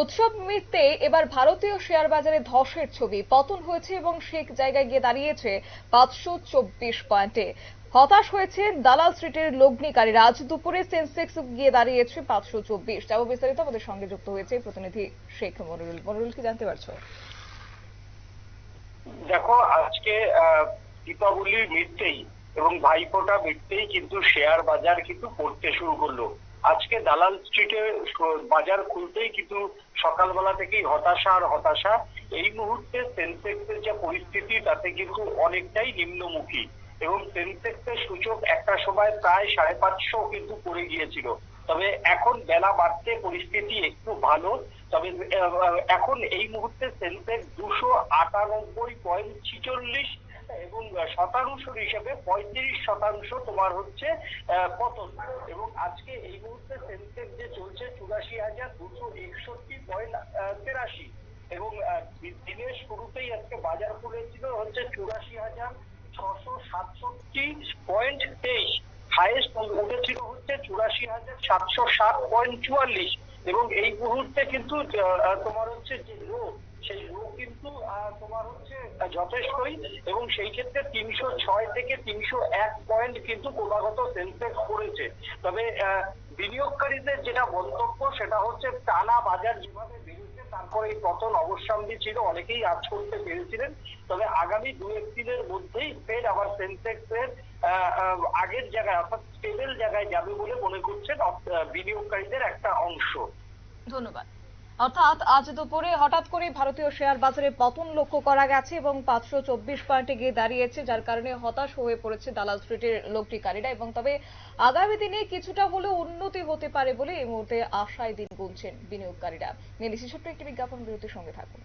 উৎসব মিটতে এবার ভারতীয় শেয়ার বাজারে ধসের ছবি। পতন হয়েছে এবং শেখ জায়গায় গিয়ে দাঁড়িয়েছে পাঁচশো চব্বিশ পয়েন্টে। হতাশ হয়েছে দালাল স্ট্রিটের লগ্নিকারীরা আজ দুপুরে সেন্সেক্স গিয়ে দাঁড়িয়েছে পাঁচশো চব্বিশ। যাব বিস্তারিত আমাদের সঙ্গে যুক্ত হয়েছে প্রতিনিধি শেখ মনিরুল। মনিরুল, কি জানতে পারছ? দেখো, আজকে দীপাবলি মিটতেই এবং ভাইফোঁটা মিটতেই কিন্তু শেয়ার বাজার কিন্তু পড়তে শুরু করল। আজকে দালাল স্ট্রিটে বাজার খুলতেই কিন্তু সকালবেলা থেকেই হতাশা আর হতাশা। এই মুহূর্তে সেন্সেক্সের যে পরিস্থিতি, তাতে কিন্তু অনেকটাই নিম্নমুখী। এবং সেন্সেক্সের সূচক একটা সময় প্রায় সাড়ে পাঁচশো কিন্তু পড়ে গিয়েছিল। তবে এখন বেলা বাড়তে পরিস্থিতি একটু ভালো। তবে এখন এই মুহূর্তে সেন্সেক্স দুশো আটানব্বই পয়েন্ট ছিচল্লিশ এবং শতাংশ হিসেবে পঁয়ত্রিশ শতাংশ তোমার হচ্ছে পতন। এবং আজকে এই মুহূর্তে সেন্সেক্স যে চলছে, চুরাশি হাজার দুশো একষট্টি পয়েন্ট তেরাশি। এবং দিনের শুরুতেই আজকে বাজার খুলেছিল হচ্ছে চুরাশি হাজার ছশো সাতষট্টি পয়েন্ট তেইশ। হাইয়েস্ট উঠেছিল হচ্ছে চুরাশি হাজার সাতশো সাত পয়েন্ট চুয়াল্লিশ। এবং এই মুহূর্তে কিন্তু তোমার হচ্ছে যে লো সেই লো কিন্তু তোমার হচ্ছে যথেষ্টই এবং সেই ক্ষেত্রে তিনশো ছয় থেকে তিনশো এক পয়েন্ট কিন্তু ক্রমাগত সেন্সেক্স করেছে। তবে বিনিয়োগকারীদের যেটা মন্তব্য, সেটা হচ্ছে টানা বাজার যেভাবে বেড়েছে, তারপরে এই পতন অবশ্যম্বী ছিল, অনেকেই আজ করতে পেরেছিলেন। তবে আগামী দু এক দিনের মধ্যেই ফের আবার সেন্সেক্স এর আগের জায়গায়, অর্থাৎ স্টেবল জায়গায় যাবে বলে মনে করছেন বিনিয়োগকারীদের একটা অংশ। ধন্যবাদ। অর্থাৎ আজ দুপুরে হঠাৎ করে ভারতীয় শেয়ার বাজারে পতন লক্ষ্য করা গেছে এবং পাঁচশো চব্বিশ পয়েন্টে গিয়ে দাঁড়িয়েছে, যার কারণে হতাশ হয়ে পড়েছে দালাল স্ট্রিটের লগ্নিকারীরা এবং তবে আগামী দিনে কিছুটা হলেও উন্নতি হতে পারে বলে এই মুহূর্তে আশায় দিন গুনছেন বিনিয়োগকারীরা। নিয়ে ছোট্ট একটি বিজ্ঞাপন, বিরতির সঙ্গে থাকুন।